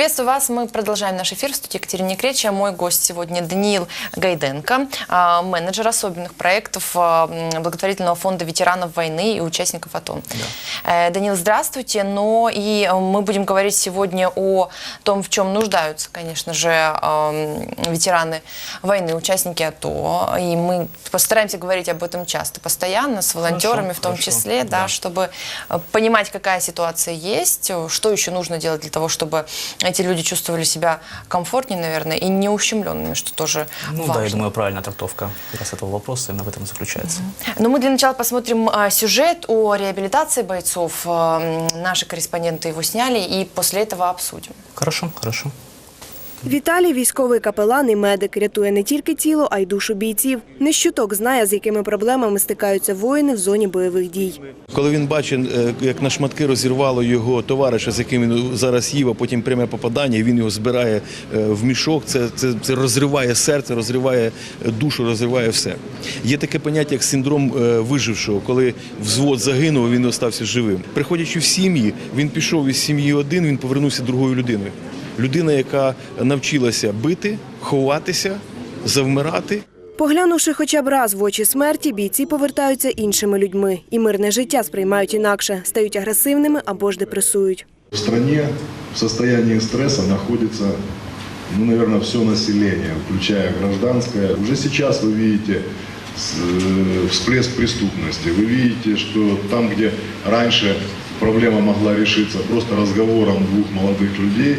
Приветствую вас. Мы продолжаем наш эфир в студии Екатерины Кречи. Мой гость сегодня Даниил Гайденко, а, менеджер особенных проектов а, благотворительного фонда ветеранов войны и участников АТО. Э, Даниил, здравствуйте. Но и э, мы будем говорить сегодня о том, в чем нуждаются, конечно же, а, ветераны войны, участники АТО. И мы постараемся говорить об этом часто, постоянно, с волонтерами в том хорошо. числе, да, Да. чтобы э, понимать, какая ситуация есть, что еще нужно делать для того, чтобы эти люди чувствовали себя комфортнее, наверное, и неущемленными, что тоже Ну важно. да, я думаю, правильная трактовка как раз этого вопроса именно в этом и заключается. Но мы для начала посмотрим а, сюжет о реабилитации бойцов. А, наши корреспонденты его сняли, и после этого обсудим. Хорошо, хорошо. Віталій – військовий капелан і медик. Рятує не тільки тіло, а й душу бійців. Не щуток знає, з якими проблемами стикаються воїни в зоні бойових дій. Коли він бачить, е, як на шматки розірвало його товариша, з яким він зараз їв, а потім пряме попадання, він його збирає е, в мішок, це, це, це розриває серце, розриває душу, розриває все. Є таке поняття, як синдром е, вижившого, коли взвод загинув, він остався живим. Приходячи в сім'ї, він пішов із сім'ї один, він повернувся другою людиною Людина, яка навчилася бити, ховатися, завмирати. Поглянувши хоча б раз в очі смерті, бійці повертаються іншими людьми. І мирне життя сприймають інакше, стають агресивними або ж депресують. В стране в состоянии стресса находится, ну, наверное, все население, включая гражданское. Уже сейчас вы видите с- э, всплеск преступности. Вы видите, что там, где раньше проблема могла решиться просто разговором двух молодых людей, э,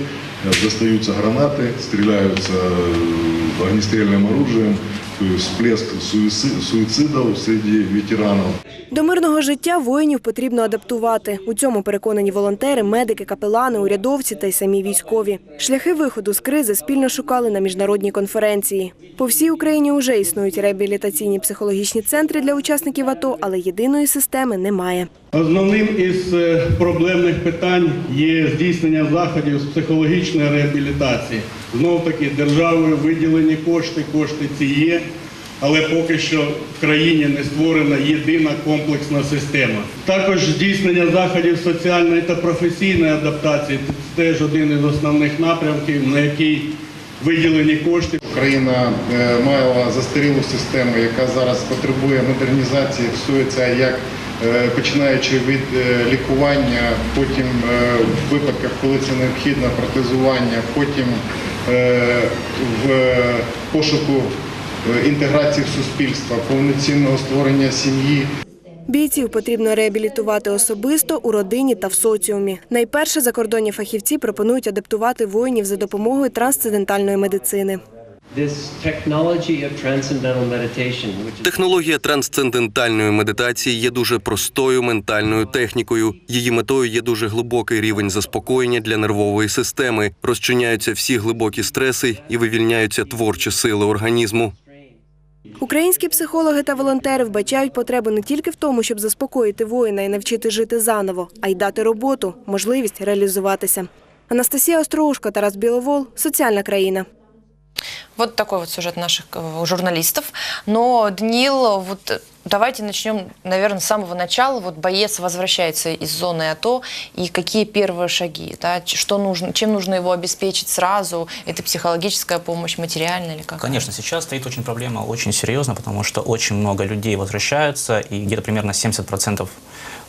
достаются гранаты, стреляются э, огнестрельным оружием, то есть всплеск суици- суицидов среди ветеранов. До мирного життя воїнів потрібно адаптувати. У цьому переконані волонтери, медики, капелани, урядовці та й самі військові. Шляхи виходу з кризи спільно шукали на міжнародній конференції. По всій Україні вже існують реабілітаційні психологічні центри для учасників АТО, але єдиної системи немає. Основним із е, проблемних питань є здійснення заходів з психологічної реабілітації. Знов таки державою виділені кошти, кошти ці є, але поки що в країні не створена єдина комплексна система. Також здійснення заходів соціальної та професійної адаптації це теж один із основних напрямків, на який виділені кошти. Україна е, мала застарілу систему, яка зараз потребує модернізації, стосується як починаючи від е, лікування, потім е, в випадках, коли це необхідно, протезування, потім е, в пошуку е, інтеграції в суспільство, повноцінного створення сім'ї. Бійців потрібно реабілітувати особисто у родині та в соціумі. Найперше закордонні фахівці пропонують адаптувати воїнів за допомогою трансцендентальної медицини. This technology of transcendental meditation, which is Технологія трансцендентальної медитації є дуже простою ментальною технікою. Її метою є дуже глибокий рівень заспокоєння для нервової системи. Розчиняються всі глибокі стреси і вивільняються творчі сили організму. Українські психологи та волонтери вбачають потребу не тільки в тому, щоб заспокоїти воїна і навчити жити заново, а й дати роботу, можливість реалізуватися. Анастасія Остроушко, Тарас Біловол, соціальна країна. Вот такой вот сюжет наших э, журналистов. Но, Даниил, вот давайте начнем, наверное, с самого начала. Вот боец возвращается из зоны АТО, и какие первые шаги? Да? Что нужно, чем нужно его обеспечить сразу? Это психологическая помощь, материальная или как? Конечно, сейчас стоит очень проблема очень серьезно, потому что очень много людей возвращаются, и где-то примерно 70%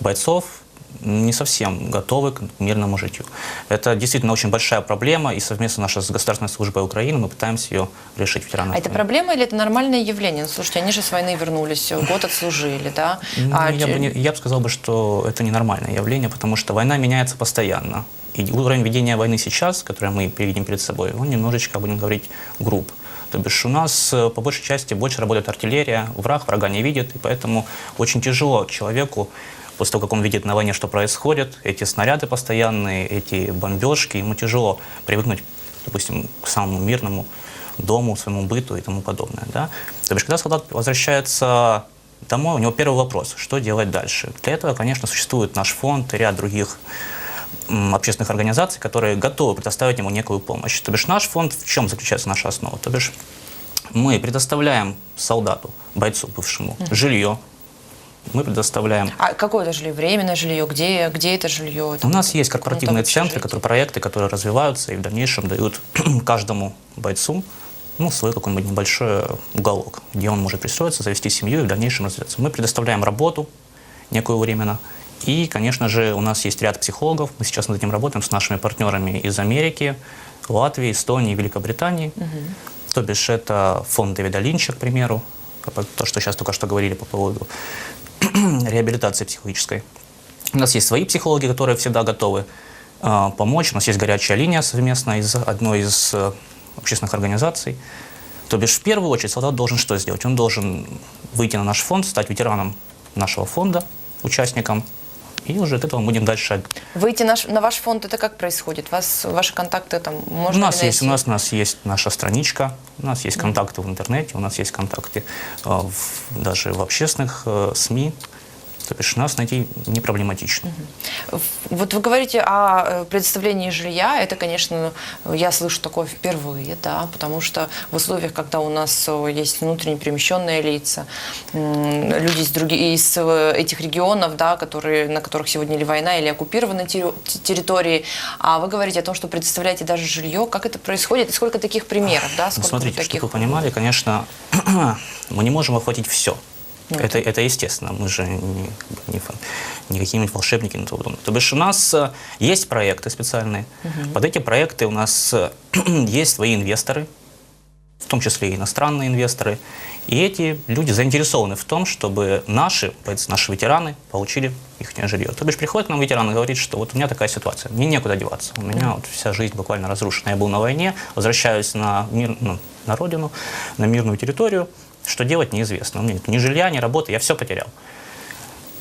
бойцов не совсем готовы к мирному житию. Это действительно очень большая проблема, и совместно наша с Государственной службой Украины мы пытаемся ее решить ветеранам. А это проблема или это нормальное явление? Ну, слушайте, они же с войны вернулись, год отслужили, да? Ну, А я, бы не- я бы сказал, бы, что это ненормальное явление, потому что война меняется постоянно. И уровень ведения войны сейчас, который мы видим перед собой, он немножечко, будем говорить, груб. То бишь у нас э, по большей части больше работает артиллерия, враг врага не видит, и поэтому очень тяжело человеку после того, как он видит на войне, что происходит, эти снаряды постоянные, эти бомбежки, ему тяжело привыкнуть, допустим, к самому мирному дому, своему быту и тому подобное. Да? То бишь, когда солдат возвращается домой, у него первый вопрос, что делать дальше. Для этого, конечно, существует наш фонд и ряд других общественных организаций, которые готовы предоставить ему некую помощь. То бишь наш фонд, в чем заключается наша основа? То бишь мы предоставляем солдату, бойцу бывшему, жилье, Мы предоставляем А какое это жилье? Временное жилье? Где, где это жилье? У Там, нас есть корпоративные центры, которые, проекты, которые развиваются и в дальнейшем дают каждому бойцу ну, свой какой-нибудь небольшой уголок, где он может пристроиться, завести семью и в дальнейшем развиваться. Мы предоставляем работу некую временно. И, конечно же, у нас есть ряд психологов. Мы сейчас над этим работаем с нашими партнерами из Америки, Латвии, Эстонии, Великобритании. То бишь это фонд Дэвида Линча, к примеру, то, что сейчас только что говорили по поводу реабилитации психологической. У нас есть свои психологи, которые всегда готовы э, помочь. У нас есть горячая линия совместная из одной из э, общественных организаций. То бишь, в первую очередь, солдат должен что сделать? Он должен выйти на наш фонд, стать ветераном нашего фонда, участником, и уже от этого мы будем дальше. Выйти наш, на ваш фонд, это как происходит? Вас, ваши контакты там можно у нас ли есть, у найти? нас, у нас есть наша страничка, у нас есть контакты в интернете, у нас есть контакты э, в- даже в общественных э, СМИ. Нас найти не проблематично. Вот вы говорите о э, предоставлении жилья. Это, конечно, я слышу такое впервые, да, потому что в условиях, когда у нас э, есть внутренне перемещенные лица, люди из, других, из э, этих регионов, да, которые, на которых сегодня или война, или оккупированы терри- территории, а вы говорите о том, что предоставляете даже жилье. Как это происходит и сколько таких примеров, да? Ну, Сколько смотрите, вот таких? чтобы вы понимали, конечно, мы не можем охватить все. Это, это естественно, мы же не, не, не какие-нибудь волшебники. и тому подобное. То бишь у нас э, есть проекты специальные. Под эти проекты у нас э, есть свои инвесторы, в том числе и иностранные инвесторы. И эти люди заинтересованы в том, чтобы наши, наши ветераны получили их жилье. То бишь приходит к нам ветеран и говорит, что вот у меня такая ситуация, мне некуда деваться, у меня вот вся жизнь буквально разрушена. Я был на войне, возвращаюсь на, мир, ну, на родину, на мирную территорию, что делать неизвестно. У меня нет ни жилья, ни работы, я все потерял.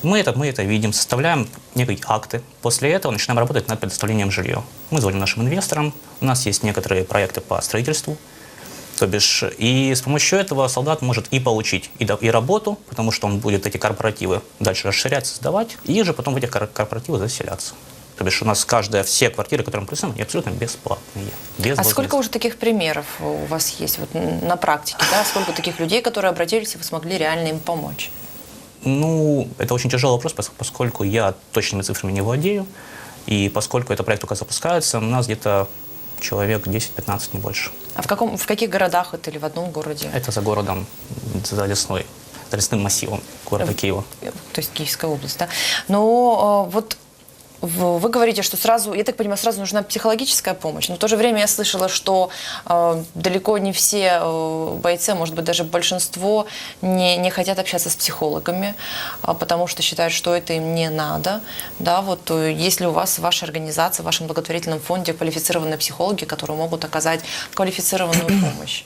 Мы это, мы это видим, составляем некие акты. После этого начинаем работать над предоставлением жилья. Мы звоним нашим инвесторам. У нас есть некоторые проекты по строительству. То бишь, и с помощью этого солдат может и получить и, и работу, потому что он будет эти корпоративы дальше расширять, создавать, и же потом в этих кор- корпоративах заселяться. То бишь у нас каждая, все квартиры, которые мы плюсуем, они абсолютно бесплатные. Без А сколько уже таких примеров у вас есть вот на практике? Да? Сколько таких людей, которые обратились, и вы смогли реально им помочь? Ну, это очень тяжелый вопрос, пос- поскольку я точными цифрами не владею, и поскольку этот проект только запускается, у нас где-то человек 10-15, не больше. А в, каком, в каких городах это или в одном городе? Это за городом, за лесной, за лесным массивом города Киева. То есть Киевская область, да? Но э, вот вы говорите, что сразу, я так понимаю, сразу нужна психологическая помощь, но в то же время я слышала, что э, далеко не все э, бойцы, может быть, даже большинство не, не хотят общаться с психологами, а, потому что считают, что это им не надо. Да, вот э, если у вас в вашей организации, в вашем благотворительном фонде квалифицированные психологи, которые могут оказать квалифицированную помощь.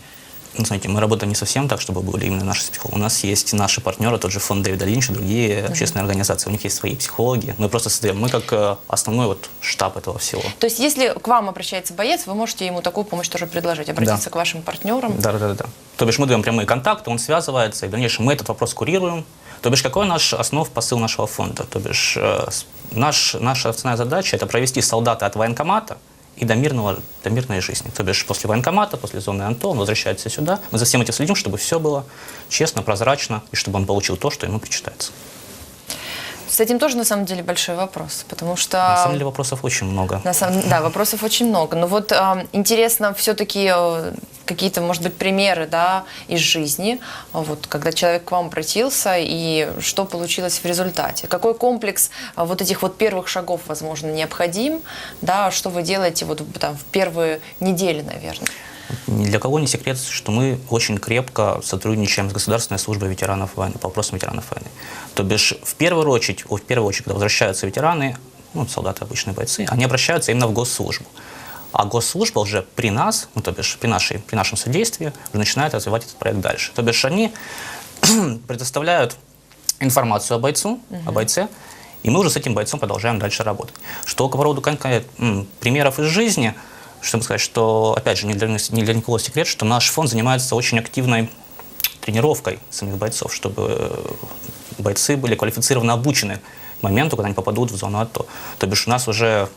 Ну, знаете, мы работаем не совсем так, чтобы были именно наши психологи. У нас есть наши партнеры, тот же фонд Дэвида Линча, другие общественные организации. У них есть свои психологи. Мы просто создаем, мы как э, основной вот штаб этого всего. То есть, если к вам обращается боец, вы можете ему такую помощь тоже предложить, обратиться к вашим партнерам. Да, да, да, да. То бишь мы даем прямые контакты, он связывается, и в дальнейшем мы этот вопрос курируем. То бишь какой наш основ посыл нашего фонда? То бишь э, наш, наша основная задача это провести солдата от военкомата и до, мирного, до мирной жизни. То бишь после военкомата, после зоны АНТО он возвращается сюда. Мы за всем этим следим, чтобы все было честно, прозрачно, и чтобы он получил то, что ему причитается. С этим тоже, на самом деле, большой вопрос, потому что... На самом деле вопросов очень много. На самом- да, вопросов очень много. Но вот а, интересно все-таки какие-то, может быть, примеры да, из жизни, а, вот, когда человек к вам обратился, и что получилось в результате. Какой комплекс а, вот этих вот первых шагов, возможно, необходим, да, что вы делаете вот там, в первые недели, наверное. Ни для кого не секрет, что мы очень крепко сотрудничаем с Государственной службой ветеранов войны, по вопросам ветеранов войны. То бишь, в первую очередь, в первую очередь, когда возвращаются ветераны, ну, солдаты, обычные бойцы, они обращаются именно в госслужбу. А госслужба уже при нас, ну, то бишь при, нашей, при нашем содействии, уже начинает развивать этот проект дальше. То бишь они предоставляют информацию о бойцу, о бойце, и мы уже с этим бойцом продолжаем дальше работать. Что по поводу примеров из жизни, чтобы сказать, что, опять же, не для, не для никого секрет, что наш фонд занимается очень активной тренировкой самих бойцов, чтобы бойцы были квалифицированно обучены к моменту, когда они попадут в зону АТО. То бишь у нас уже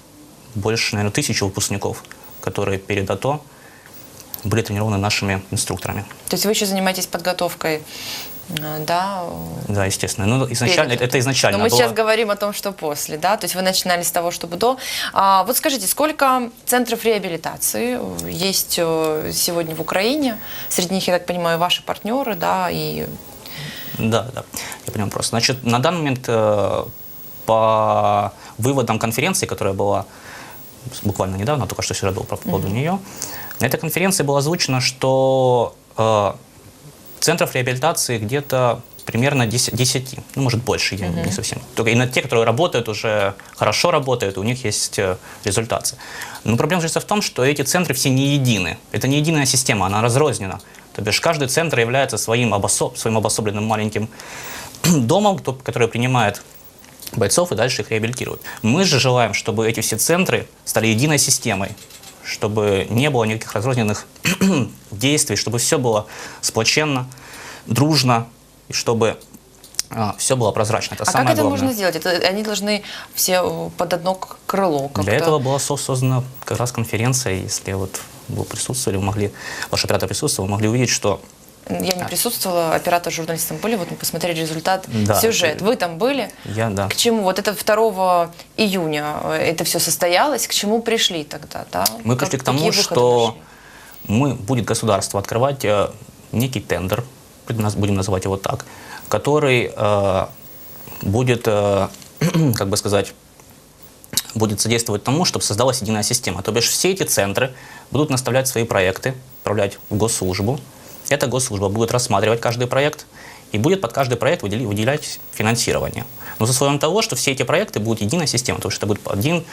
больше, наверное, тысячи выпускников, которые перед АТО были тренированы нашими инструкторами. То есть вы еще занимаетесь подготовкой, да? Да, естественно. Ну, изначально, перед- это изначально Но мы было- сейчас говорим о том, что после, да? То есть вы начинали с того, чтобы до. А, вот скажите, сколько центров реабилитации э, есть э, сегодня в Украине? Среди них, я так понимаю, ваши партнеры, да, и Да, да, я понял просто. Значит, на данный момент э, по выводам конференции, которая была буквально недавно, только что вчера был по поводу нее, на этой конференции было озвучено, что э, центров реабилитации где-то примерно 10, 10, ну, может, больше, я не совсем. Только именно те, которые работают, уже хорошо работают, у них есть э, результаты. Но проблема же в том, что эти центры все не едины. Это не единая система, она разрознена. То бишь каждый центр является своим, обособ, своим обособленным маленьким домом, который принимает бойцов и дальше их реабилитирует. Мы же желаем, чтобы эти все центры стали единой системой, чтобы не было никаких разрозненных действий, чтобы все было сплоченно, дружно, и чтобы все было прозрачно. Это а как самое это главное. можно сделать? Это, они должны все э, под одно крыло. Для этого была со- создана как раз конференция. Если вот вы присутствовали, вы могли, ваш оператор присутствовал, вы могли увидеть, что Я не присутствовала, оператор с журналистом были, вот мы посмотрели результат, Да, сюжет. Вы там были? я, да, К чему? Вот это 2 июня э, это все состоялось. К чему пришли тогда? Да? Мы Как- пришли к тому, что пошли? мы, будет государство открывать э, некий тендер, нас- будем называть его так, который э, будет, э, как бы сказать, будет содействовать тому, чтобы создалась единая система. То бишь все эти центры будут наставлять свои проекты, отправлять в госслужбу. Эта госслужба будет рассматривать каждый проект и будет под каждый проект выделять финансирование. Но за условием того, что все эти проекты будут единая система, то есть это будет один,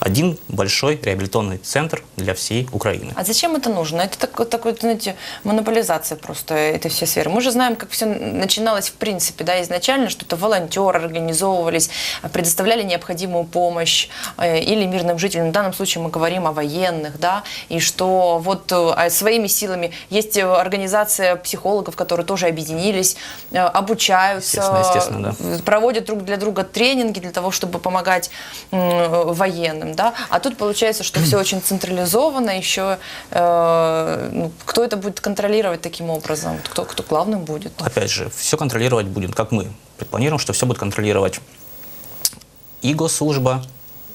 один большой реабилитационный центр для всей Украины. А зачем это нужно? Это такой, такой, знаете, монополизация просто этой всей сферы. Мы же знаем, как все начиналось в принципе, да, изначально, что это волонтеры организовывались, предоставляли необходимую помощь э, или мирным жителям. В данном случае мы говорим о военных, да, и что вот э, а своими силами есть э, организация психологов, которые тоже объединились, э, обучаются, Естественно, естественно, э, проводят друг для друга тренинги для того, чтобы помогать м, военным, да. А тут получается, что все очень централизовано, еще э, ну, кто это будет контролировать таким образом, кто кто главным будет? Опять же, все контролировать будет, как мы предпланируем, что все будет контролировать и госслужба,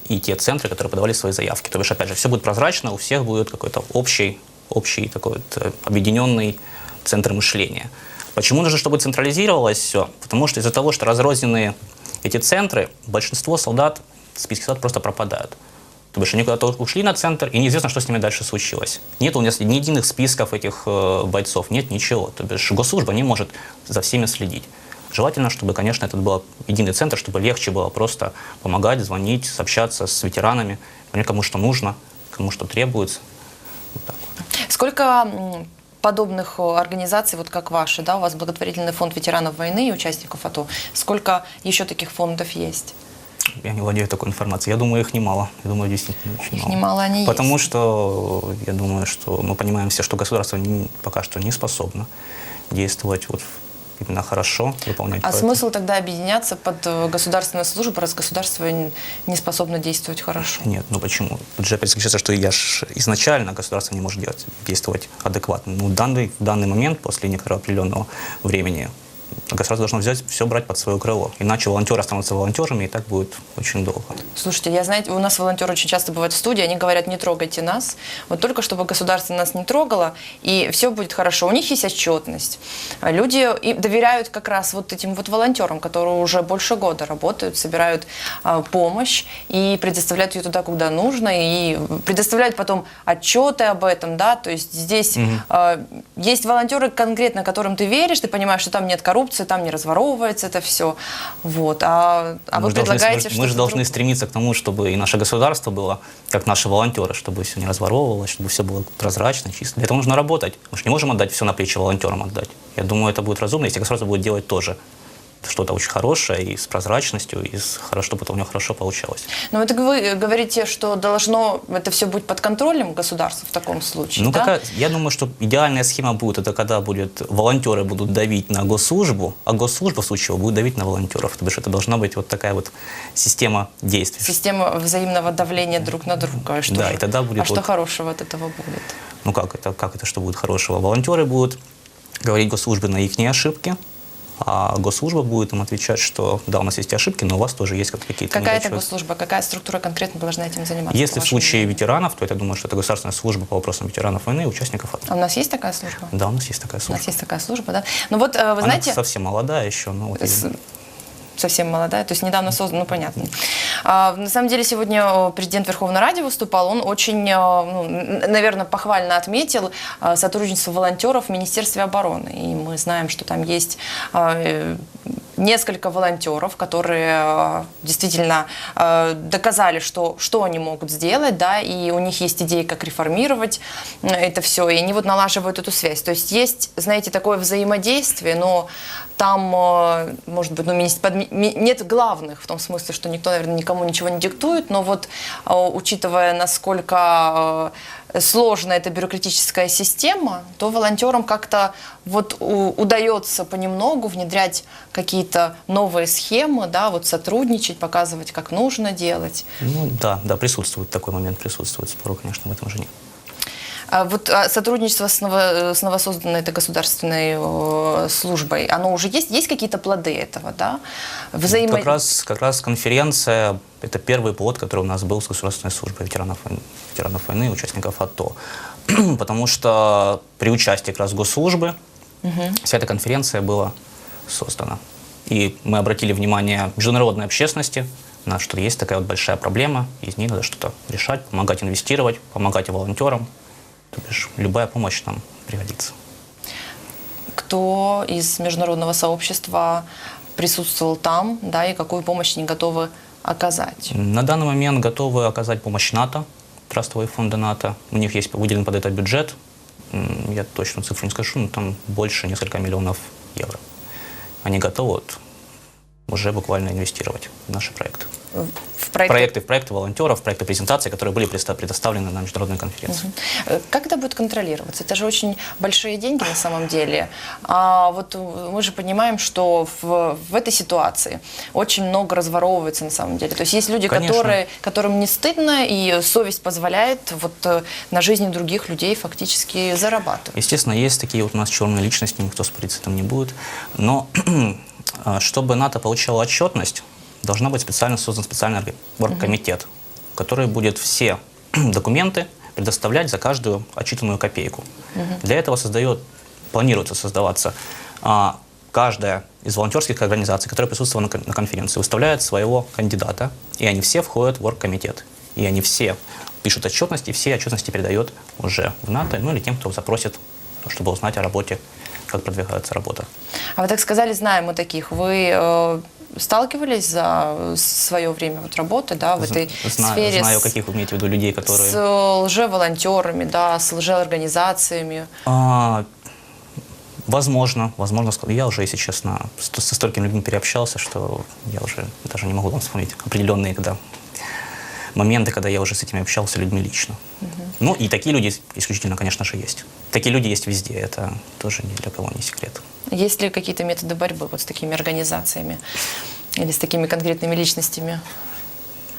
и те центры, которые подавали свои заявки. То бишь, опять же, все будет прозрачно, у всех будет какой-то общий, общий такой вот э, объединенный центр мышления. Почему нужно, чтобы централизировалось все? Потому что из-за того, что разрозненные эти центры, большинство солдат, списки солдат просто пропадают. То бишь они куда-то ушли на центр, и неизвестно, что с ними дальше случилось. Нет у нас ни единых списков этих э, бойцов, нет ничего. То бишь госслужба не может за всеми следить. Желательно, чтобы, конечно, это был единый центр, чтобы легче было просто помогать, звонить, общаться с ветеранами, кому что нужно, кому что требуется. Вот так. Сколько подобных э, организаций, вот как ваши, да, у вас благотворительный фонд ветеранов войны и участников АТО, сколько еще таких фондов есть? Я не владею такой информацией. Я думаю, их немало. Я думаю, действительно очень Их мало. немало, они Потому есть. что я думаю, что мы понимаем все, что государство не- пока что не способно действовать вот именно хорошо, выполнять А проекты. смысл тогда объединяться под э, государственную службу, раз государство не способно действовать хорошо? Нет, ну почему? Тут же опять заключается, что я ж изначально государство не может делать, действовать адекватно. Ну, в данный, в данный момент, после некоторого определенного времени, государство должно взять, все брать под свое крыло. Иначе волонтеры останутся волонтерами, и так будет очень долго. Слушайте, я знаете, у нас волонтеры очень часто бывают в студии, они говорят, не трогайте нас, вот только чтобы государство нас не трогало, и все будет хорошо. У них есть отчетность. Люди и доверяют как раз вот этим вот волонтерам, которые уже больше года работают, собирают а, помощь и предоставляют ее туда, куда нужно, и предоставляют потом отчеты об этом, да, то есть здесь а, есть волонтеры конкретно, которым ты веришь, ты понимаешь, что там нет коррупции, там не разворовывается это все, вот, а, а мы вы же должны, предлагаете мы, мы же должны другое. стремиться к тому, чтобы и наше государство было, как наши волонтеры, чтобы все не разворовывалось, чтобы все было прозрачно, чисто. Для этого нужно работать. Мы же не можем отдать все на плечи волонтерам отдать. Я думаю, это будет разумно, если государство будет делать тоже что-то очень хорошее и с прозрачностью, и с, чтобы это у него хорошо получалось. Но вот вы говорите, что должно это все быть под контролем государства в таком случае, Ну, да? какая, я думаю, что идеальная схема будет, это когда будет, волонтеры будут давить на госслужбу, а госслужба, в случае будет давить на волонтеров. То бишь это должна быть вот такая вот система действий. Система взаимного давления друг на друга. Что Да, же- и тогда будет а что вот- хорошего от этого будет? Ну как это, как это, что будет хорошего? Волонтеры будут говорить госслужбе на их ошибки, а госслужба будет им отвечать, что да, у нас есть ошибки, но у вас тоже есть как- какие-то Какая это госслужба, какая структура конкретно должна этим заниматься? Если в случае мнению? ветеранов, то это, думаю, что это государственная служба по вопросам ветеранов войны и участников АТО. А у нас есть такая служба? Да, у нас есть такая У служба. нас есть такая служба, да? Ну вот, э, вы Она знаете... совсем молодая еще, но вот С-. совсем молодая, то есть недавно создана, ну понятно. А, на самом деле сегодня э, президент Верховной Ради выступал, он очень, э, ну, наверное, похвально отметил э, сотрудничество волонтеров в Министерстве обороны. И мы знаем, что там есть несколько волонтеров, которые э, действительно э, доказали, что, что они могут сделать, да, и у них есть идеи, как реформировать э, это все, и они вот налаживают эту связь. То есть есть, знаете, такое взаимодействие, но там, может быть, ну, нет главных, в том смысле, что никто, наверное, никому ничего не диктует, но вот учитывая, насколько сложная эта бюрократическая система, то волонтерам как-то вот удается понемногу внедрять какие-то новые схемы, да, вот сотрудничать, показывать, как нужно делать. Ну да, да, присутствует такой момент, присутствует. Спору, конечно, в этом уже нет. А вот а, сотрудничество с, ново- с новосозданной этой государственной э, службой, оно уже есть? Есть какие-то плоды этого, да? Взаимо... Как раз, как раз конференция – это первый плод, который у нас был с государственной службой ветеранов, войны- ветеранов войны участников АТО. Потому что при участии как раз госслужбы вся эта конференция была создана. И мы обратили внимание международной общественности на что есть такая вот большая проблема, из ней надо что-то решать, помогать инвестировать, помогать волонтерам. То бишь любая помощь нам пригодится. Кто из международного сообщества присутствовал там, да, и какую помощь они готовы оказать? На данный момент готовы оказать помощь НАТО, трастовые фонды НАТО. У них есть выделен под это бюджет. Я точно цифру не скажу, но там больше несколько миллионов евро. Они готовы вот уже буквально инвестировать в наши проекты. Проекты? Проекты, в проекты волонтеров, в проекты презентации, которые были предоста- предоставлены на международной конференции. Э, Как это будет контролироваться? Это же очень большие деньги на самом деле. А вот э, мы же понимаем, что в, в этой ситуации очень много разворовывается на самом деле. То есть есть люди, Конечно. которые, которым не стыдно, и совесть позволяет вот э, на жизни других людей фактически зарабатывать. Естественно, есть такие вот у нас черные личности, никто спорить с этим не будет. Но а, чтобы НАТО получало отчетность, должна быть специально создан специальный орг- оргкомитет, который будет все документы предоставлять за каждую отчитанную копейку. Для этого создает, планируется создаваться а, каждая из волонтерских организаций, которая присутствовала на на конференции, выставляет своего кандидата, и они все входят в оргкомитет. И они все пишут отчетности, и все отчетности передает уже в НАТО, ну или тем, кто запросит, чтобы узнать о работе, как продвигается работа. А вы так сказали, знаем мы таких. Вы э, сталкивались за свое время вот работы, да, в этой знаю, сфере знаю, с, каких вы имеете в виду людей, которые... с лжеволонтерами, да, с лжеорганизациями? А, возможно, возможно, я уже, если честно, со столькими людьми переобщался, что я уже даже не могу вам вспомнить определенные когда моменты, когда я уже с этими общался людьми лично. Ну и такие люди исключительно, конечно же, есть. Такие люди есть везде, это тоже ни для кого не секрет. Есть ли какие-то методы борьбы вот с такими организациями или с такими конкретными личностями?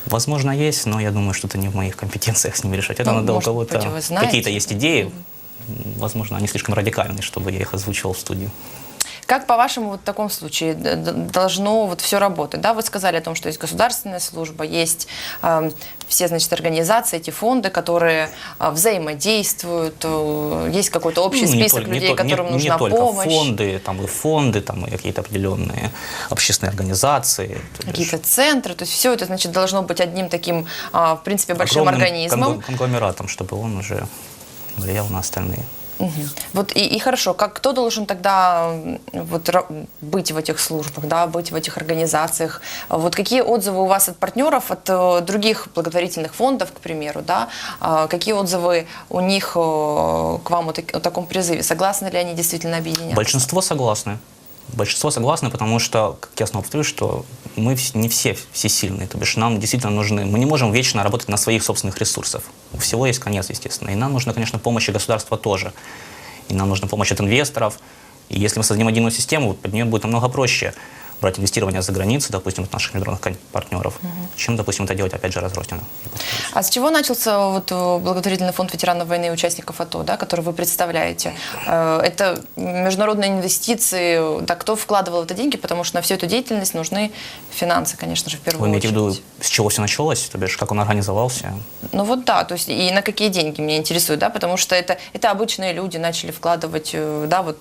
Возможно, есть, но я думаю, что это не в моих компетенциях с ними решать. Это Ну, надо у может быть, кого-то... Какие-то есть идеи, возможно, они слишком радикальные, чтобы я их озвучивал в студии. Как, по-вашему, вот в таком случае должно вот все работать? Да, вы сказали о том, что есть государственная служба, есть эм, все, значит, организации, эти фонды, которые э, взаимодействуют, э, есть какой-то общий Ну, не список только- не людей, не- которым не нужна только помощь. фонды, там и фонды, там и какие-то определенные общественные организации. Какие-то центры, то есть все это, значит, должно быть одним таким, а, в принципе, большим огромным организмом. конгло- конгломератом, чтобы он уже влиял на остальные. Мгм. Вот и, и хорошо, как кто должен тогда вот быть в этих службах, да, быть в этих организациях? Вот какие отзывы у вас от партнеров, от э, других благотворительных фондов, к примеру, да? А, какие отзывы у них э, к вам о, так- о таком призыве? Согласны ли они действительно объединяться? Большинство согласны. Большинство согласны, потому что, как я снова повторю, что мы не все всесильные. То бишь нам действительно нужны... Мы не можем вечно работать на своих собственных ресурсах. У всего есть конец, естественно. И нам нужна, конечно, помощь и государства тоже. И нам нужна помощь от инвесторов. И если мы создадим единую систему, под нее будет намного проще брать инвестирование за границей, допустим, от наших международных партнеров, чем, допустим, это делать, опять же, разрозненно. А с чего начался вот э, благотворительный фонд ветеранов войны и участников АТО, да, который вы представляете? Э, Это международные инвестиции, да, кто вкладывал это деньги, потому что на всю эту деятельность нужны финансы, конечно же, в Вы первую имеете в виду, очередь. с чего все началось, то бишь, как он организовался? Ну вот да, то есть и на какие деньги меня интересует, да, потому что это, это обычные люди начали вкладывать, э, да, вот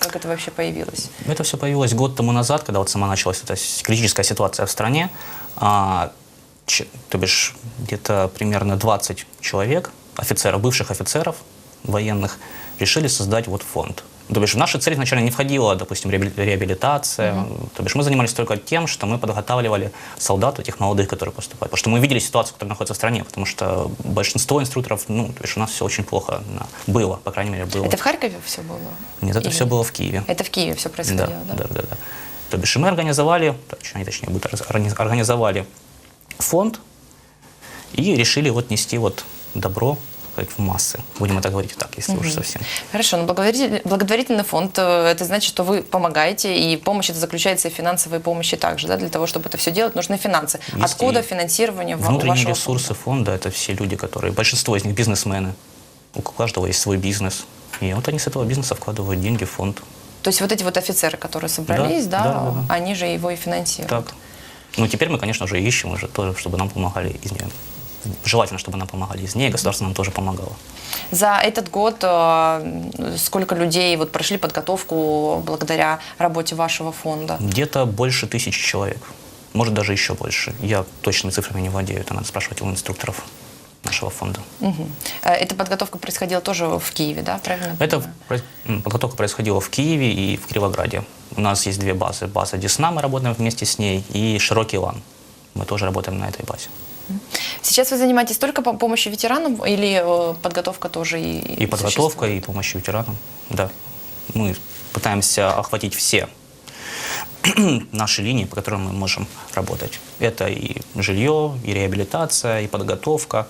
как это вообще появилось? Это все появилось год тому назад, когда вот сама началась эта критическая ситуация в стране. А, ч- то бишь где-то примерно 20 человек, офицеров, бывших офицеров военных, решили создать вот фонд. То бишь в наши цели изначально не входила, допустим, реабили- реабилитация. То бишь мы занимались только тем, что мы подготавливали солдат, этих молодых, которые поступают. Потому что мы видели ситуацию, которая находится в стране, потому что большинство инструкторов, ну, то бишь у нас все очень плохо было, по крайней мере, было. Это в Харькове все было? Нет, это Или- все было в Киеве. Это в Киеве все происходило, да? да, да, да. То бишь мы организовали, точнее, точнее организовали фонд и решили вот нести вот добро сказать, в массы. Будем это говорить так, если уж совсем. Хорошо, но благотворитель- благотворительный фонд, э, это значит, что вы помогаете, и помощь это заключается и в финансовой помощи также, да, для того, чтобы это все делать, нужны финансы. Есть Откуда финансирование ва- Внутренние вашего ресурсы фонда это все люди, которые, большинство из них бизнесмены. У каждого есть свой бизнес. И вот они с этого бизнеса вкладывают деньги в фонд. То есть вот эти вот офицеры, которые собрались, да, да, да, да. они же его и финансируют. Так. Ну, теперь мы, конечно же, ищем уже тоже, чтобы нам помогали из нее. Желательно, чтобы нам помогали из нее, государство нам тоже помогало. За этот год э, сколько людей вот прошли подготовку благодаря работе вашего фонда? Где-то больше тысячи человек. Может, даже еще больше. Я точными цифрами не владею. Это надо спрашивать у инструкторов нашего фонда. Э, Эта подготовка происходила тоже в Киеве, да, правильно? Это подготовка происходила в Киеве и в Кировограде. У нас есть две базы. База Десна, мы работаем вместе с ней, и Широкий Лан. Мы тоже работаем на этой базе. Сейчас вы занимаетесь только по помощью ветеранам или э, подготовка тоже и И подготовка, и помощь ветеранам. Да. Мы пытаемся охватить все наши линии, по которым мы можем работать. Это и жилье, и реабилитация, и подготовка.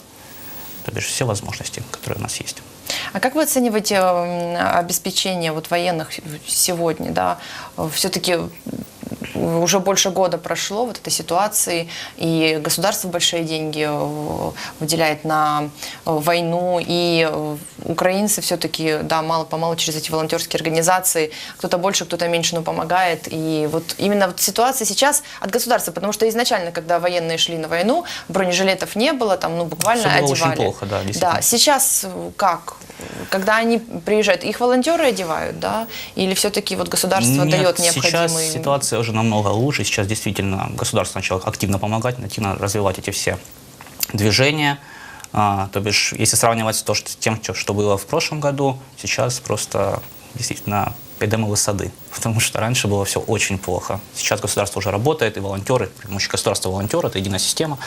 То бишь все возможности, которые у нас есть. А как вы оцениваете м, обеспечение вот военных сегодня, да? Все-таки уже больше года прошло вот этой ситуации, и государство большие деньги э, выделяет на э, войну, и э, украинцы все-таки, да, мало-помалу через эти волонтерские организации, кто-то больше, кто-то меньше, но помогает. И вот именно вот ситуация сейчас от государства, потому что изначально, когда военные шли на войну, бронежилетов не было, там, ну, буквально Всё было одевали. очень плохо, да. Да, сейчас как? Когда они приезжают, их волонтеры одевают, да? Или все-таки вот государство Нет, дает сейчас необходимые... ситуация уже намного лучше. Сейчас действительно государство начало активно помогать, активно развивать эти все движения. А, то бишь, если сравнивать то, что, с тем, что- было в прошлом году, сейчас просто действительно эдемовые сады. Потому что раньше было все очень плохо. Сейчас государство уже работает, и волонтеры, при помощи государства волонтеры, это единая система,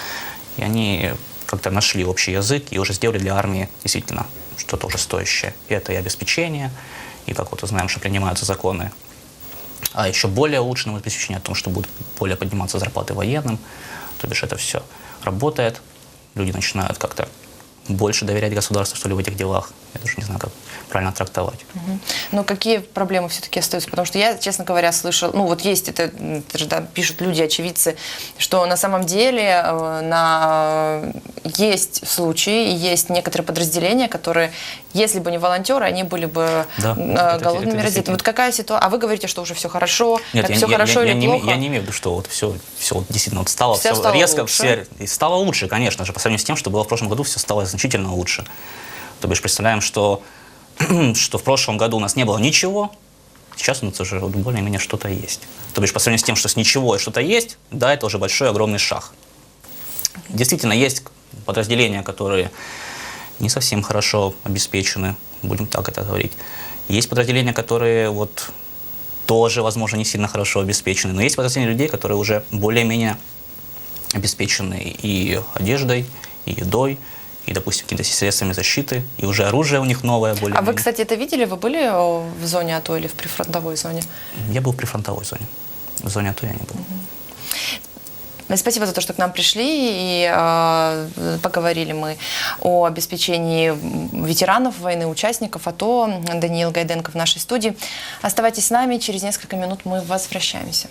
и они как-то нашли общий язык и уже сделали для армии действительно что-то уже стоящее. И это и обеспечение, и как вот узнаем, что принимаются законы а еще более улучшенном обеспечении о том, что будут более подниматься зарплаты военным. То бишь это все работает. Люди начинают как-то больше доверять государству, что ли, в этих делах. Я даже не знаю, как правильно трактовать. Но какие проблемы все-таки остаются? Потому что я, честно говоря, слышал, ну вот есть это, это же, да, пишут люди, очевидцы, что на самом деле э, на... есть случаи, есть некоторые подразделения, которые, если бы не волонтеры, они были бы Да, э, голодными, действительно. Вот какая ситуация? А вы говорите, что уже все хорошо, Нет, я, все я- хорошо я- или я не, плохо? име- я не имею в виду, что вот все, все вот действительно вот стало, Всё все стало резко, лучше. все и стало лучше, конечно же, по сравнению с тем, что было в прошлом году, все стало значительно лучше. То бишь представляем, что, что в прошлом году у нас не было ничего, сейчас у нас уже более-менее что-то есть. То бишь по сравнению с тем, что с ничего и что-то есть, да, это уже большой огромный шаг. Действительно, есть подразделения, которые не совсем хорошо обеспечены, будем так это говорить. Есть подразделения, которые вот тоже, возможно, не сильно хорошо обеспечены, но есть подразделения людей, которые уже более-менее обеспечены и одеждой, и едой, и, допустим, какими-то средствами защиты, и уже оружие у них новое более А вы, кстати, это видели? Вы были о, в зоне АТО или в прифронтовой зоне? Я был при фронтовой зоне. В зоне АТО я не был. Спасибо за то, что к нам пришли и э, поговорили мы о обеспечении ветеранов войны, участников АТО. Даниил Гайденко в нашей студии. Оставайтесь с нами, через несколько минут мы возвращаемся.